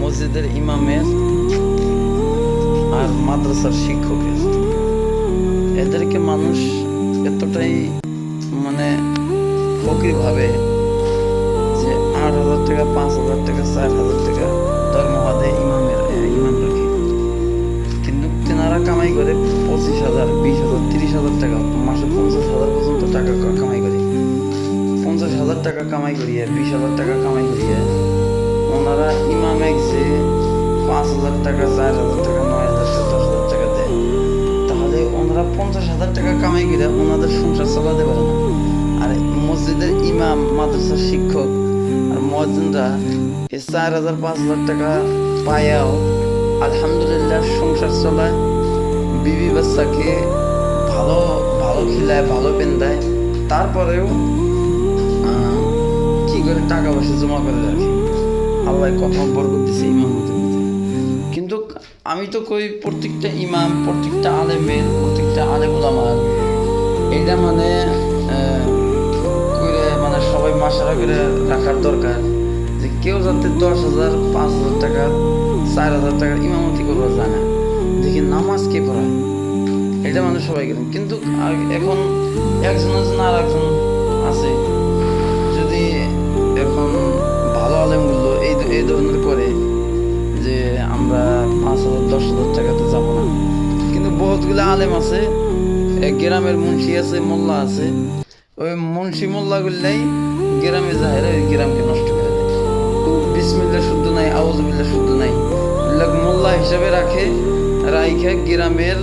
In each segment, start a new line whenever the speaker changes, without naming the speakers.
মসজিদের ইমামের আর মাদ্রাসার শিক্ষকের। এদেরকে মানুষ এতটাই মানে ফকির ভাবে যে আট হাজার টাকা, পাঁচ হাজার টাকা, চার হাজার টাকা ধর্মবাদে ইমামের ইমাম রাখে। কিন্তু তেনারা কামাই করে পঁচিশ হাজার, বিশ হাজার, তিরিশ হাজার টাকা, মাসে পঞ্চাশ হাজার পর্যন্ত টাকা কামাই করে। পঞ্চাশ হাজার টাকা কামাই করিয়ে, বিশ হাজার টাকা কামাই করিয়ে ওনারা ইমাম এক যে পাঁচ হাজার টাকা, চার হাজার টাকা, নয় হাজার টাকা, দশ হাজার টাকা দেয় তাহলে ওনারা পঞ্চাশ হাজার টাকা কামাই করে ওনাদের সংসার চালাতে আর মসজিদের ইমাম, মাদ্রাসার শিক্ষক আর মহাজনরা এই চার হাজার, পাঁচ হাজার টাকা পায়াও আলহামদুলিল্লাহ সংসার চলায়, বিবি বাচ্চাকে ভালো ভালো খিলায়, ভালো পেন্দায় তারপরেও কি করে টাকা পয়সা জমা করে রাখে? আল্লাহ কত বরকত দিছে ইমামতির কিন্তু আমি তো কই প্রত্যেকটা ইমাম প্রত্যেকটা আলেমের প্রত্যেকটা আলেম ওলামার এটা মানে মানে সবাই মাসারা করে রাখার দরকার। যে কেউ যাতে দশ হাজার পাঁচ হাজার টাকা চার হাজার টাকার ইমামতি করব জানে। দেখি নামাজ কে পড়ায়? এটা মানে সবাই কিন্তু এখন একজনের জন্য আর একজন আছে? গ্রামের মুন্সি আছে, মোল্লা আছে। ওই মুন্সি মোল্লাগুলাই গ্রামে যায়, ওই গ্রামকে নষ্ট করে দেয়। বিসমিল্লা শুদ্ধ নাই আউজবিল্লা শুদ্ধ নাই। মোল্লা হিসাবে রাখে, রাইখে গ্রামের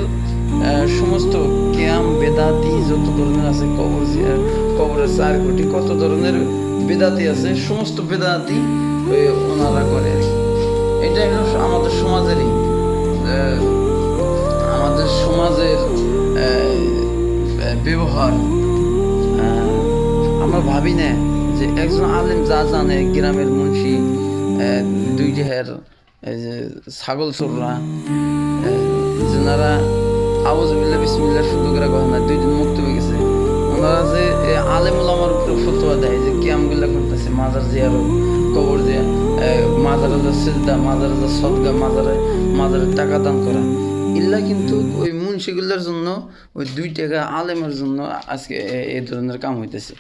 সমস্ত ক্যাম, বেদাতি যত ধরনের আছে কবর কবরের চার কোটি কত ধরনের বেদাতি আছে, সমস্ত বেদাতি ওনারা করে আর কি। ব্যবহার। আমরা ভাবি না যে একজন আলেম যা জানে, গ্রামের মুন্সি দুই যে ছাগল চোররা যেনারা আওয়াজ বিল্লা বিসমিল্লা শুদ্ধ করে কথা না, দুই দিন মুক্ত হয়ে গেছে। ওনারা যে আলেম ওলামার উপরে ফতোয়া দেয় যে ক্যামগুলা করতেছে মাজার জিয়ারত, কবর জিয়া মাজারে যা সিজদা যা সদগা, মাজারে মাজারে টাকা দান করা। ইল্লা কিন্তু ওই মুন্সিগুলোর জন্য, ওই দুই টাকা আলেমের জন্য আজকে এই ধরনের কাম হইতেছে।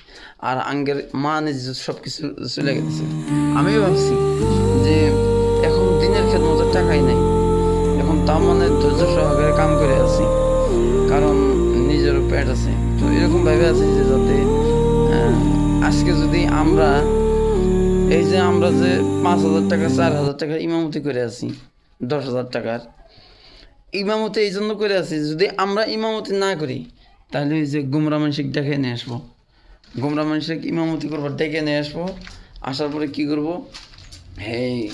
আর আঙ্গের মান সব কিছু চলে গেছে। আমিও ভাবছি যে এখন দিনের খেদমতের টাকাই নাই। এখন তার মানে ধৈর্য সহকারে কাম করে আছি। কারণ নিজেরও পেট আছে। তো এরকম ভাবে আছি যে যাতে আজকে যদি আমরা, এই যে আমরা যে পাঁচ হাজার টাকা, চার হাজার টাকার ইমামতি করে আছি, দশ হাজার টাকার ইমামতি এই জন্য করে আছি, যদি আমরা ইমামতি না করি, তাহলে ওই যে গুমরা মানসিক ডেকে নিয়ে আসব। গুমরা মানসিক ইমামতি করব ডেকে নিয়ে আসব, আসার পরে কি করব? এই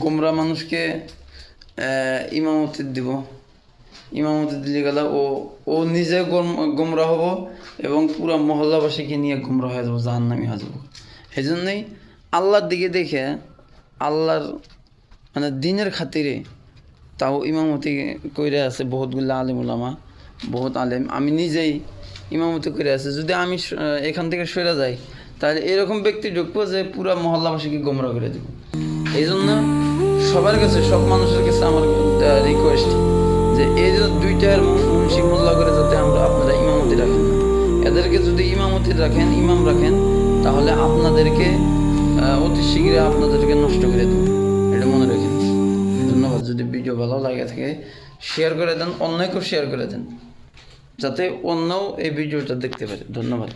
গুমরা মানুষকে ইমামতি দিব। ইমামতি দিলে গেলে ও ও নিজে গম- গুমরা হব এবং পুরো মহল্লাবাসীকে নিয়ে গুমরা হয়ে যাব, জাহান্নামি হয়ে যাব। সেই জন্যই আল্লাহর দিকে দেখে, আল্লাহর মানে দিনের খাতিরে তাও ইমামতি কইরে আছে বহুতগুলো আলেম ওলামা বহুত আলেম। আমি নিজেই ইমামতি করে আছে। যদি আমি এখান থেকে সরে যাই, তাহলে এরকম ব্যক্তি ঢুকবো যে পুরো মহল্লাবাসীকে গোমরা করে দেবো। এই জন্য সবার কাছে, সব মানুষের কাছে আমার রিকোয়েস্ট যে এই যে দুইটার মুন্সি মোল্লা করে যাতে আমরা আপনারা ইমামতি রাখেন না। এদেরকে যদি ইমামতি রাখেন, ইমাম রাখেন, তাহলে আপনাদেরকে অতি শীঘ্রই আপনাদেরকে নষ্ট করে দেবো। এটা মনে যদি ভিডিও ভালো লাগে থাকে শেয়ার করে দেন, অন্যকেও শেয়ার করে দেন, যাতে অন্যও এই ভিডিওটা দেখতে পারে। ধন্যবাদ।